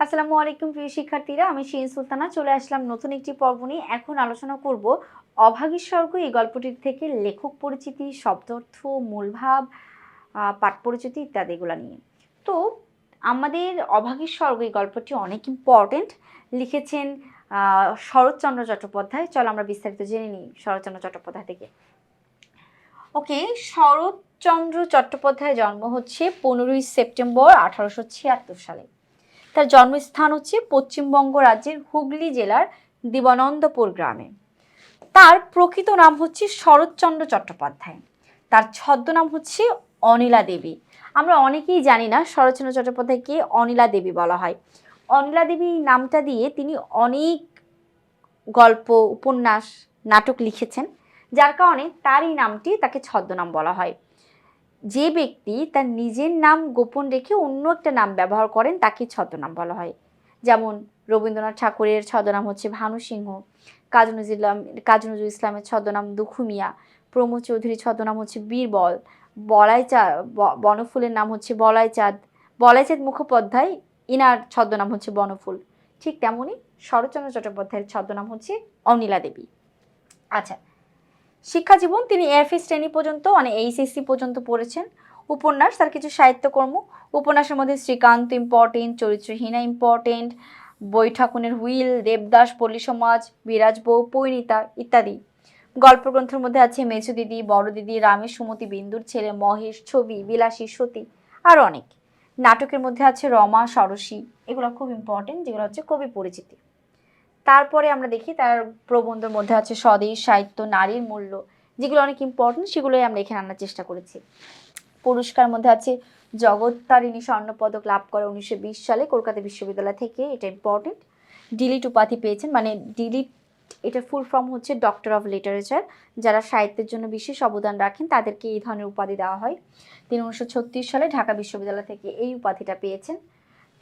আসসালামু আলাইকুম প্রিয় শিক্ষার্থীরা, আমি শিন সুলতানা, চলে আসলাম নতুন একটি পর্ব নিয়ে। এখন আলোচনা করব অভাগীর স্বর্গ, এই গল্পটির থেকে লেখক পরিচিতি শব্দার্থ মূলভাব পাঠ পরিচিতি ইত্যাদিগুলো নিয়ে। তো আমাদের অভাগীর স্বর্গ, এই গল্পটি অনেক ইম্পর্টেন্ট লিখেছেন শরৎচন্দ্র চট্টোপাধ্যায়। চলো আমরা বিস্তারিত জেনে নিই শরৎচন্দ্র চট্টোপাধ্যায় থেকে। ওকে, শরৎচন্দ্র চট্টোপাধ্যায়ের জন্ম হচ্ছে পনেরোই সেপ্টেম্বর আঠারোশো ছিয়াত্তর সালে। তার জন্মস্থান হচ্ছে পশ্চিমবঙ্গ রাজ্যের হুগলি জেলার দিবানন্দপুর গ্রামে। তার প্রকৃত নাম হচ্ছে শরৎচন্দ্র চট্টোপাধ্যায়। তার ছদ্মনাম হচ্ছে অনিলা দেবী। আমরা অনেকেই জানি না শরৎচন্দ্র চট্টোপাধ্যায়কে অনিলা দেবী বলা হয়। অনিলা দেবী নামটা দিয়ে তিনি অনেক গল্প, উপন্যাস, নাটক লিখেছেন। যার কারণে তার এই নামটি তাকে ছদ্মনাম বলা হয়। যে ব্যক্তি তার নিজের নাম গোপন রেখে অন্য একটা নাম ব্যবহার করেন, তাকে ছদ্মনাম বলা হয়। যেমন রবীন্দ্রনাথ ঠাকুরের ছদ্মনাম হচ্ছে ভানু সিংহ কাজী নজরুল কাজী নজরুল ইসলামের ছদ্মনাম দুখু মিয়া, প্রমোদ চৌধুরীর ছদ্মনাম হচ্ছে বীরবল বলাই চা ব- বনফুলের নাম হচ্ছে বলাই চাঁদ বলাই চাঁদ মুখোপাধ্যায়, ইনার ছদ্মনাম হচ্ছে বনফুল। ঠিক তেমনই শরৎচন্দ্র চট্টোপাধ্যায়ের ছদ্মনাম হচ্ছে অনিলা দেবী আচ্ছা শিক্ষা জীবন তিনি এফএ শ্রেণি পর্যন্ত মানে এইচএসসি পর্যন্ত পড়েছেন। উপন্যাস, তার কিছু সাহিত্যকর্ম। উপন্যাসের মধ্যে শ্রীকান্ত ইম্পর্টেন্ট চরিত্রহীনা ইম্পর্টেন্ট বৈঠাকুনের হুইল, দেবদাস, পল্লী সমাজ, বিরাজ বউ পরিণীতা ইত্যাদি। গল্পগ্রন্থের মধ্যে আছে মেজু দিদি, বড় দিদি রামের সুমতি, বিন্দুর ছেলে, মহেশ, ছবি, বিলাসী, সতী, আর অনেক। নাটকের মধ্যে আছে রমা, সরসী, এগুলো খুব ইম্পর্টেন্ট যেগুলো হচ্ছে কবি পরিচিতি। তারপরে আমরা দেখি তার প্রবন্ধের মধ্যে আছে স্বদেশ, সাহিত্য, নারীর মূল্য। যেগুলো অনেক ইম্পর্টেন্ট সেগুলোই আমরা এখানে আনার চেষ্টা করেছি। পুরস্কার মধ্যে আছে জগত্তারিণী স্বর্ণপদক লাভ করে উনিশশো বিশ সালে কলকাতা বিশ্ববিদ্যালয় থেকে, এটা ইম্পর্টেন্ট ডিলিট উপাধি পেয়েছেন মানে ডিলিট এটা ফুল ফর্ম হচ্ছে ডক্টর অফ লিটারেচার যারা সাহিত্যের জন্য বিশেষ অবদান রাখেন, তাদেরকে এই ধরনের উপাধি দেওয়া হয়। তিনি উনিশশো ছত্রিশ সালে ঢাকা বিশ্ববিদ্যালয় থেকে এই উপাধিটা পেয়েছেন।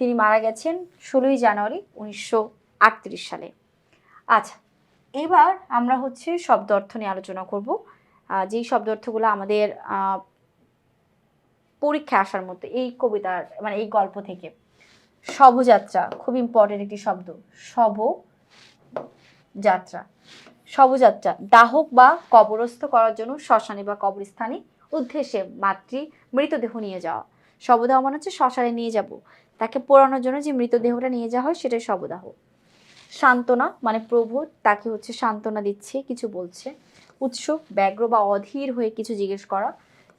তিনি মারা গেছেন ষোলোই জানুয়ারি উনিশশো আটত্রিশ সালে। আচ্ছা এবার আমরা হচ্ছে শব্দ অর্থ নিয়ে আলোচনা করব। যেই শব্দ অর্থগুলো আমাদের পরীক্ষা আসার মতো এই কবিতার মানে এই গল্প থেকে। শবযাত্রা, খুব ইম্পর্টেন্ট একটি শব্দ। শব যাত্রা শবযাত্রা, দাহক বা কবরস্থ করার জন্য শ্মশানে বা কবরস্থানে উদ্দেশ্যে মাতৃ মৃতদেহ নিয়ে যাওয়া। শবদাহ মানে হচ্ছে শ্মশানে নিয়ে যাব। তাকে পোড়ানোর জন্য যে মৃতদেহটা নিয়ে যাওয়া হয়, সেটাই শবদাহ। সান্ত্বনা মানে প্রভু তাকে হচ্ছে সান্ত্বনা দিচ্ছে, কিছু বলছে। উৎসুক ব্যগ্র বা অধীর হয়ে কিছু জিজ্ঞেস করা।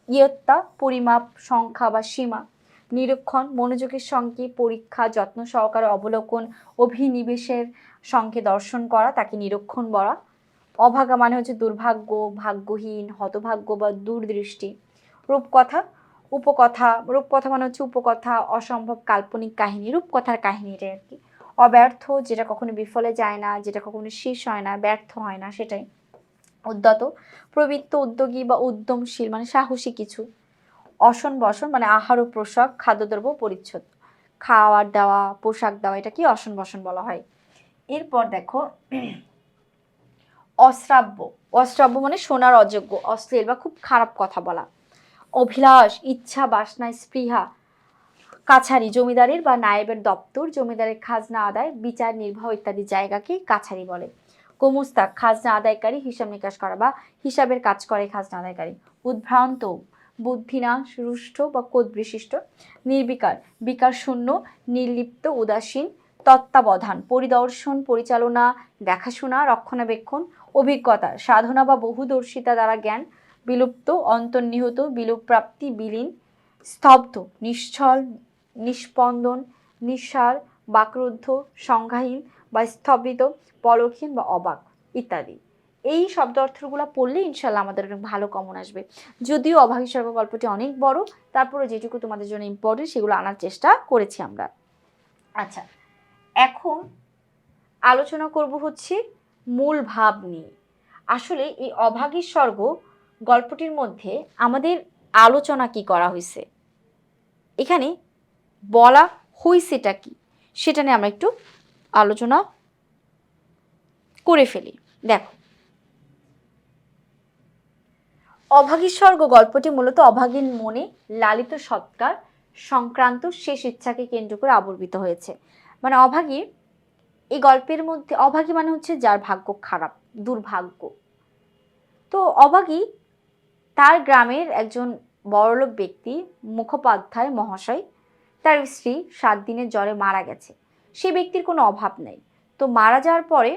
ইয়ত্তা, পরিমাপ, সংখ্যা বা সীমা। নিরীক্ষণ, মনোযোগের সঙ্গে পরীক্ষা, যত্ন সহকারে অবলোকন, অভিনিবেশের সঙ্গে দর্শন করা, তাকে নিরীক্ষণ বলা। অভাগা মানে হচ্ছে দুর্ভাগ্য, ভাগ্যহীন, হতভাগ্য বা দূরদৃষ্টি। রূপকথা, উপকথা, রূপকথা মানে হচ্ছে উপকথা, অসম্ভব কাল্পনিক কাহিনী, রূপকথার কাহিনীটাই আর কি। অব্যর্থ, যেটা কখনো বিফলে যায় না, যেটা কখনো শেষ হয় না, ব্যর্থ হয় না, সেটাই। উদ্যত, প্রবৃত্ত, উদ্যোগী বা উদ্যমশীল মানে সাহসী কিছু। অসন বসন মানে আহার ও পোশাক খাদ্যদ্রব্য পরিচ্ছদ। খাওয়ার দেওয়া, পোশাক দেওয়া এটা কি অসন বসন বলা হয়। এরপর দেখো, অশ্রাব্য। অশ্রাব্য মানে শোনার অযোগ্য, অশ্লীল বা খুব খারাপ কথা বলা। অভিলাষ, ইচ্ছা, বাসনা, স্পৃহা কাছারি জমিদারের বা নায়েবের দপ্তর, জমিদারের খাজনা আদায়, বিচার নির্বাহ ইত্যাদি জায়গাকে কাছারি বলে। গোমস্তাক, খাজনা আদায়কারী, হিসাব নিকাশ করা বা হিসাবের কাজ করে খাজনা আদায়কারী। উদ্ভ্রান্ত, বুদ্ধিনাশ, রুষ্ট বা কোদ বিশিষ্ট নির্বিকার বিকার শূন্য নির্লিপ্ত, উদাসীন, তত্ত্বাবধান, পরিদর্শন, পরিচালনা, দেখাশোনা, রক্ষণাবেক্ষণ, অভিজ্ঞতা, সাধনা বা বহুদর্শিতা দ্বারা জ্ঞান, বিলুপ্ত, অন্তর্নিহত, বিলুপ্রাপ্তি, বিলীন, স্তব্ধ, নিশ্চল নিস্পন্দন নিঃসার, বাকরুদ্ধ, সংজ্ঞাহীন বা স্থবিত পলকহীন বা অবাক ইত্যাদি। এই শব্দ অর্থগুলো পড়লে ইনশাল্লাহ আমাদের অনেক ভালো কমন আসবে। যদিও অভাগী সর্ব গল্পটি অনেক বড় তারপরে যেটুকু তোমাদের জন্য ইম্পর্টেন্ট সেগুলো আনার চেষ্টা করেছি আমরা। আচ্ছা এখন আলোচনা করব হচ্ছে মূল ভাব নিয়ে। আসলে এই অভাগী স্বর্গ গল্পটির মধ্যে আমাদের আলোচনা কি করা হয়েছে এখানে বলা হইছেটা কি? সেটা নিয়ে আমরা একটু আলোচনা করে ফেলি। দেখো। অভাগী স্বর্গ গল্পটি মূলত অভাগীর মনে লালিত সৎকার সংক্রান্ত শেষ ইচ্ছাকে কেন্দ্র করে আবর্বিত হয়েছে। মানে অভাগী এই গল্পের মধ্যে, অভাগী মানে হচ্ছে যার ভাগ্য খারাপ, দুর্ভাগ্য। তো অভাগী তার গ্রামের একজন বড়লোক ব্যক্তি, মুখোপাধ্যায় মহাশয় তার স্ত্রী সাত দিনের জ্বরে মারা গেছে। সে ব্যক্তির কোনো অভাব নেই। তো মারা যাওয়ার পরে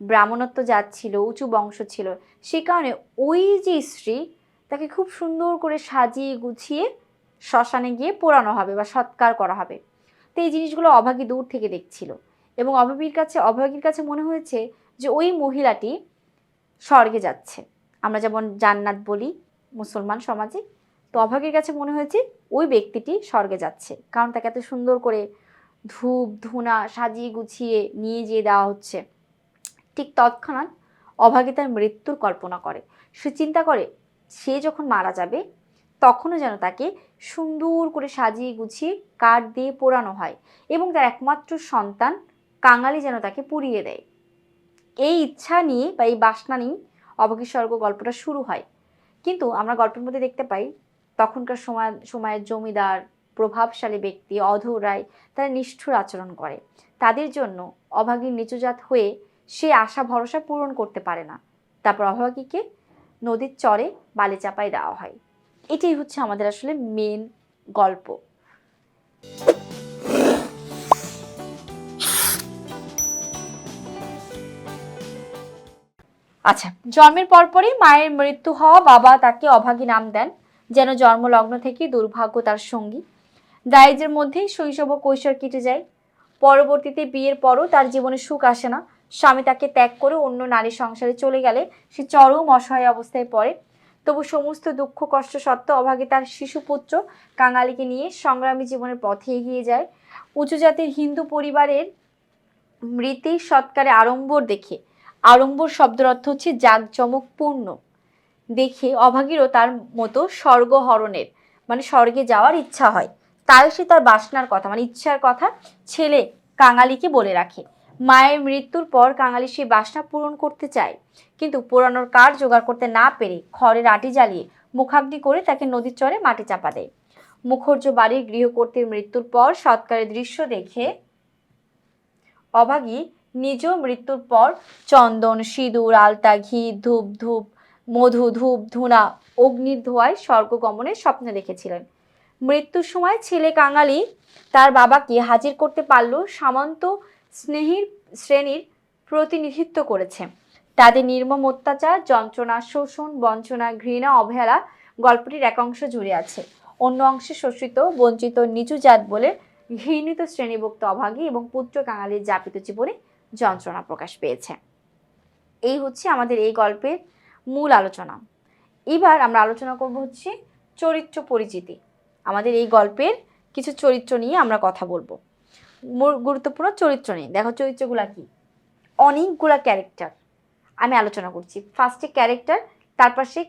ব্রাহ্মণত্ব জাত ছিল, উঁচু বংশ ছিল, সে কারণে ওই যে স্ত্রী তাকে খুব সুন্দর করে সাজিয়ে গুছিয়ে শ্মশানে গিয়ে পোড়ানো হবে বা সৎকার করা হবে। তো এই জিনিসগুলো অভাগী দূর থেকে দেখছিল এবং অভাবীর কাছে, অভাগীর কাছে মনে হয়েছে যে ওই মহিলাটি স্বর্গে যাচ্ছে। আমরা যেমন জান্নাত বলি মুসলমান সমাজে তো অভাগীর কাছে মনে হয়েছে ওই ব্যক্তিটি স্বর্গে যাচ্ছে। কারণ তাকে এত সুন্দর করে ধূপ, ধুনা সাজিয়ে গুছিয়ে নিয়ে যেয়ে দেওয়া হচ্ছে। ঠিক তৎক্ষণাৎ অভাগী তার মৃত্যুর কল্পনা করে। সে চিন্তা করে, সে যখন মারা যাবে, তখনও যেন তাকে সুন্দর করে সাজিয়ে গুছিয়ে কাঠ দিয়ে পোড়ানো হয় এবং তার একমাত্র সন্তান কাঙালি যেন তাকে পুড়িয়ে দেয়। এই ইচ্ছা নিয়ে বা এই বাসনা নিয়ে অভাগী স্বর্গ গল্পটা শুরু হয়। কিন্তু আমরা গল্পের মধ্যে দেখতে পাই তখনকার সময়, সময়ের জমিদার, প্রভাবশালী ব্যক্তি, অধর রায় তারা নিষ্ঠুর আচরণ করে। তাদের জন্য অভাগীর নিচুজাত হয়ে সে আশা ভরসা পূরণ করতে পারে না। তারপর অভাগীকে নদীর চরে বালি চাপায় দেওয়া হয়। এটাই হচ্ছে আমাদের আসলে মেন গল্প। আচ্ছা জন্মের পরপরই মায়ের মৃত্যু হওয়া বাবা তাকে অভাগী নাম দেন। যেন জন্মলগ্ন থেকে দুর্ভাগ্য তার সঙ্গী। দারিদ্রের মধ্যেই শৈশব ও কৈশোর কেটে যায়। পরবর্তীতে বিয়ের পরও তার জীবনে সুখ আসে না। স্বামী তাকে ত্যাগ করে অন্য নারী সংসারে চলে গেলে সে চরম অসহায় অবস্থায় পড়ে। তবু সমস্ত দুঃখ, কষ্ট সত্ত্বেও অভাগে তার শিশুপুত্র কাঙালিকে নিয়ে সংগ্রামী জীবনের পথে এগিয়ে যায়। উঁচু জাতির হিন্দু পরিবারের মৃতি সৎকারে আড়ম্বর দেখে। আড়ম্বর শব্দের অর্থ হচ্ছে জাঁকজমকপূর্ণ। দেখে অভাগীরও তার মতো স্বর্গহরণের মানে স্বর্গে যাওয়ার ইচ্ছা হয়। তাই সে তার বাসনার কথা মানে ইচ্ছার কথা ছেলে কাঙালিকে বলে রাখে। মায়ের মৃত্যুর পর কাঙালি সেই বাসনা পূরণ করতে চায়, কিন্তু পোড়ানোর কার জোগাড় করতে না পেরে খড়ের আটি জ্বালিয়ে মুখাগ্নি করে তাকে নদীর চরে মাটি চাপা দেয়। মুখর্য বাড়ির গৃহকর্তীর মৃত্যুর পর সৎকারের দৃশ্য দেখে অভাগী নিজ মৃত্যুর পর চন্দন, সিঁদুর, আলতা, ঘি ধূপ ধূপ মধু, ধূপ, ধুনা, অগ্নির ধোয়ায় স্বর্গগমনের স্বপ্ন দেখেছিলেন। মৃত্যুর সময় ছেলে কাঙালি তার বাবাকে হাজির করতে পারলেও সামন্ত স্নেহীর শ্রেণির প্রতিনিধিত্ব করেছে। তাদের নির্মম অত্যাচার, যন্ত্রণা, শোষণ, বঞ্চনা, ঘৃণা, অবহেলা গল্পটির এক অংশ জুড়ে আছে। অন্য অংশে শোষিত, বঞ্চিত, নিচু জাত বলে ঘৃণিত শ্রেণীভুক্ত অভাগী এবং পুত্র কাঙালির যাপিত জীবনে যন্ত্রণা প্রকাশ পেয়েছে। এই হচ্ছে আমাদের এই গল্পের মূল আলোচনা। এবার আমরা আলোচনা করব হচ্ছে চরিত্র পরিচিতি। আমাদের এই গল্পের কিছু চরিত্র নিয়ে আমরা কথা বলব। গুরুত্বপূর্ণ চরিত্র নিয়ে। দেখো চরিত্রগুলা কি? অনেকগুলা ক্যারেক্টার আমি আলোচনা করছি। ফার্স্টে ক্যারেক্টার তারপর সে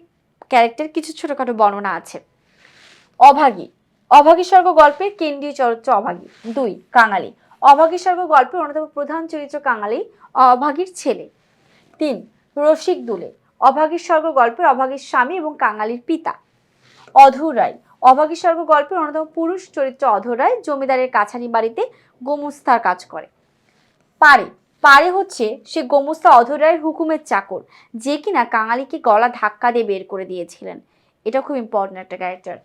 ক্যারেক্টার কিছু ছোটোখাটো বর্ণনা আছে। অভাগী। অভাগী স্বর্গ গল্পের কেন্দ্রীয় চরিত্র অভাগী। দুই, কাঙালি। অভাগী স্বর্গ গল্পের অন্যতম প্রধান চরিত্র কাঙালি, অভাগীর ছেলে। তিন রসিক দুলে অভাগীর স্বর্গ গল্পের অভাগীর স্বামী এবং কাঙালির পিতা। অধুর রায়। অভাগী স্বর্গ গল্পের অন্যতম পুরুষ চরিত্র অধর রায় জমিদারের কাছারি বাড়িতে গোমস্তার কাজ করে। পারে। পারে হচ্ছে সে গোমস্তা অধর রায়ের হুকুমের চাকর, যে কিনা কাঙালিকে গলা ধাক্কা দিয়ে বের করে দিয়েছিলেন। এটা খুব ইম্পর্টেন্ট একটা ক্যারেক্টার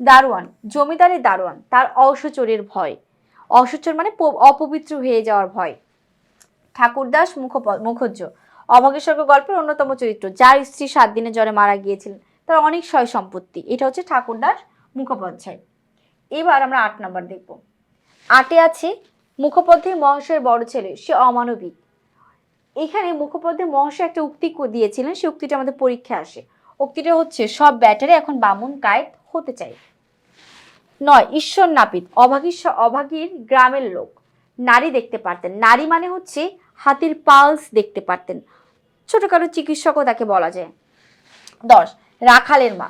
দারোয়ান। জমিদারের দারোয়ান, তার অসচরের ভয়। অসচর মানে অপবিত্র হয়ে যাওয়ার ভয়। ঠাকুরদাস মুখ মুখজ্জ অভাগেশ্বর্গ গল্পের অন্যতম চরিত্র, যার স্ত্রী সাত দিনের জ্বরে মারা গিয়েছিলেন, তার অনেক সয় সম্পত্তি। এটা হচ্ছে ঠাকুরদাস মুখোপাধ্যায়। এবার আমরা আট নাম্বার দেখব। আটে আছে মুখোপাধ্যায় মহাশয়ের বড় ছেলে, সে অমানবিক। এখানে মুখোপাধ্যায় মহাশয় একটা উক্তি দিয়েছিলেন সেই উক্তিটা আমাদের পরীক্ষায় আসে। উক্তিটা হচ্ছে, সব ব্যাটারে এখন বামুন কায়েত হতে চাই। নয়, ঈশ্বর নাপিত অভাগীর স- অভাগীর গ্রামের লোক। নারী দেখতে পারতেন। নারী মানে হচ্ছে হাতির পালস দেখতে পারতেন। ছোটখাটো চিকিৎসকও তাকে বলা যায়। দশ, রাখালের মা।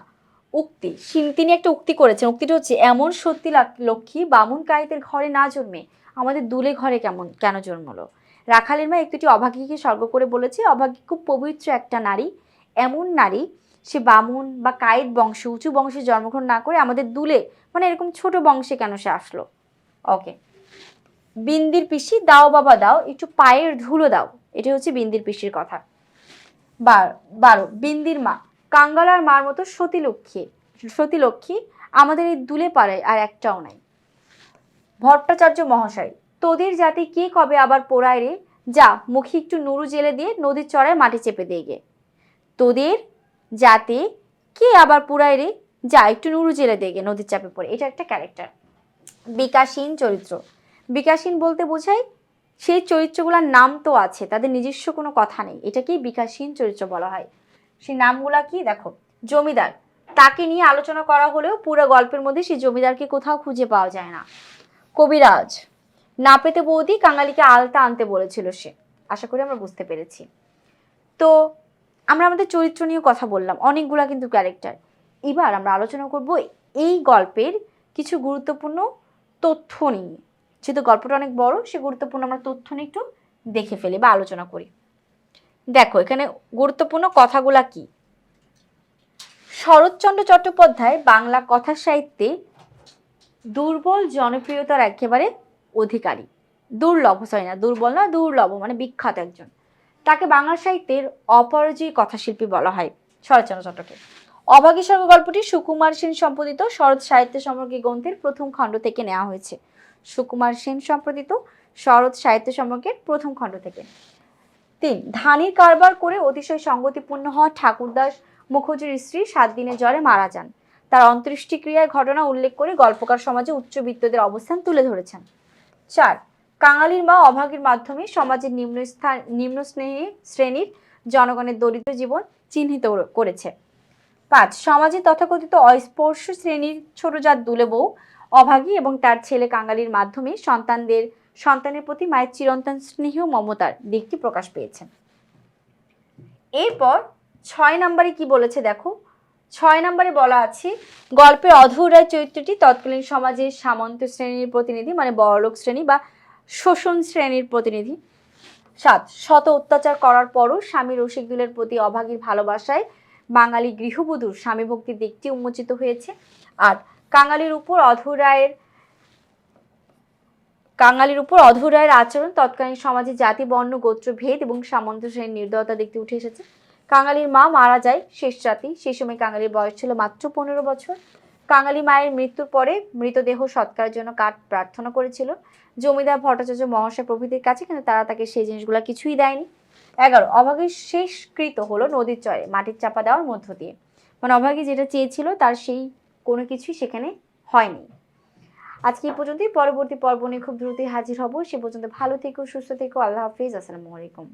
উক্তি তিনি একটা উক্তি করেছেন। উক্তিটা হচ্ছে, এমন সত্যি লক্ষ্মী বামুন কায়েতের ঘরে না জন্মে, আমাদের দুলে ঘরে কেমন কেন জন্মলো? রাখালের মা একটি অভাগীকে স্বর্গ করে বলেছে, অভাগী খুব পবিত্র একটা নারী। এমন নারী, সে বামুন বা কায়েত বংশ, উঁচু বংশে জন্মগ্রহণ না করে আমাদের দুলে মানে এরকম ছোট বংশে কেন সে আসলো? ওকে বিন্দির পিসি, দাও বাবা, দাও, একটু পায়ের ধুলো দাও। এটা হচ্ছে বিন্দির পিসির কথা। বার- বিন্দির মা, কাঙ্গালার মার মতো সতী লক্ষ্মী সতী লক্ষ্মী আমাদের এই দুলে পাড়ায় আর একটাও নাই। ভট্টাচার্য মহাশয়, তোদের জাতি কে কবে আবার পোড়ায় রে? যা, মুখে একটু নুরু জেলে দিয়ে নদীর চড়ায় মাটি চেপে দিয়ে গে। তোদের জাতে কে আবার পুরায় রে? যা, একটু নুরু জেলে দিয়ে গে নদীর চাপে পড়ে। এটা একটা ক্যারেক্টার বিকাশীন চরিত্র। বিকাশীন বলতে বোঝায় সেই চরিত্রগুলোর নাম তো আছে, তাদের নিজস্ব কোনো কথা নেই। এটাকেই বিকাশহীন চরিত্র বলা হয়। সেই নামগুলা কি? দেখো, জমিদার। তাকে নিয়ে আলোচনা করা হলেও পুরো গল্পের মধ্যে সেই জমিদারকে কোথাও খুঁজে পাওয়া যায় না। কবিরাজ। না পেতে বৌদি কাঙালিকে আলতা আনতে বলেছিল সে। আশা করি আমরা বুঝতে পেরেছি। তো, আমরা আমাদের চরিত্র নিয়ে কথা বললাম, অনেকগুলা কিন্তু ক্যারেক্টার। এবার আমরা আলোচনা করব এই গল্পের কিছু গুরুত্বপূর্ণ তথ্য নিয়ে। যেহেতু গল্পটা অনেক বড়, সে গুরুত্বপূর্ণ আমরা তথ্য নিয়ে একটু দেখে ফেলি বা আলোচনা করি। দেখো, এখানে গুরুত্বপূর্ণ কথাগুলা কি? শরৎচন্দ্র চট্টোপাধ্যায় বাংলা কথা সাহিত্যে দুর্বল জনপ্রিয়তার একেবারে অধিকারী। দুর্লভ সরি না, দুর্বল না, দুর্লভ মানে বিখ্যাত একজন। তাকে বাংলা সাহিত্যের অপরাজয়ী কথাশিল্পী বলা হয় শরৎচন্দ্র চট্টকে অভাগী স্বর্গ গল্পটি সুকুমার সেন সম্পাদিত শরৎ সাহিত্য সম্পর্কে গ্রন্থের প্রথম খণ্ড থেকে নেওয়া হয়েছে। সুকুমার সেন সম্পাদিত শরৎ সাহিত্য সমগ্রের প্রথম খণ্ড থেকে। তিন, ধানির কারবার করে অতিশয় সঙ্গতিপূর্ণ হওয়া ঠাকুরদাস মুখর্জির স্ত্রী সাত দিনের জ্বরে মারা যান। তার অন্ত্যেষ্টিক্রিয়ার ঘটনা উল্লেখ করে গল্পকার সমাজে উচ্চবিত্তদের অবস্থান তুলে ধরেছেন। চার, কাঙালির মা অভাগীর মাধ্যমে সমাজের নিম্ন স্থান, নিম্ন শ্রেণি শ্রেণির জনগণের দরিদ্র জীবন চিহ্নিত করেছে। পাঁচ, সমাজে তথাকথিত অস্পর্শ শ্রেণির ছোট জাত দুলে বউ অভাগী এবং তার ছেলে কাঙালির মাধ্যমে সন্তানদের, সন্তানের প্রতি মায়ের চিরন্তন স্নেহ মমতার দিকটি প্রকাশ পেয়েছে এরপর ছয় নম্বরে কি বলেছে দেখো? ছয় নম্বরে বলা আছে, গল্পের অধর রায় চরিত্রটি তৎকালীন সমাজের সামন্ত শ্রেণির প্রতিনিধি মানে বড়লোক শ্রেণি বা শোষণ শ্রেণির প্রতিনিধি। সাত, শত অত্যাচার করার পরও স্বামী রসিকদুলের প্রতি অভাগীর ভালোবাসায় বাঙালি গৃহবধূর স্বামী ভক্তির দিকটি উন্মোচিত হয়েছে। আর কাঙালির উপর অধর রায়ের, কাঙালির উপর অধর রায়ের আচরণ তৎকালীন সমাজে জাতি, বর্ণ, গোত্র, ভেদ এবং শ্রেণির নির্দয়তা দেখতে উঠে এসেছে। কাঙালির মা মারা যায় শেষ রাতি সেই সময় কাঙালির বয়স ছিল মাত্র পনেরো বছর। কাঙালি মায়ের মৃত্যুর পরে মৃতদেহ সৎকারের জন্য কাঠ প্রার্থনা করেছিল। জমিদার ভট্টাচার্য মহাশয় প্রভৃতির কাছে, কিন্তু তারা তাকে সেই জিনিসগুলো কিছুই দেয়নি। এগারো, অভাগীর শেষকৃত হলো নদীর চরে, মাটির চাপা দেওয়ার মধ্য দিয়ে। মানে অভাগী যেটা চেয়েছিল, তার সেই কোনো কিছুই সেখানে হয়নি। আজকে এই পর্যন্তই। পরবর্তী পর্ব নিয়ে খুব দ্রুতই হাজির হব। সে পর্যন্ত ভালো থেকো, সুস্থ থেকো। আল্লাহ হাফিজ। আসসালামু আলাইকুম।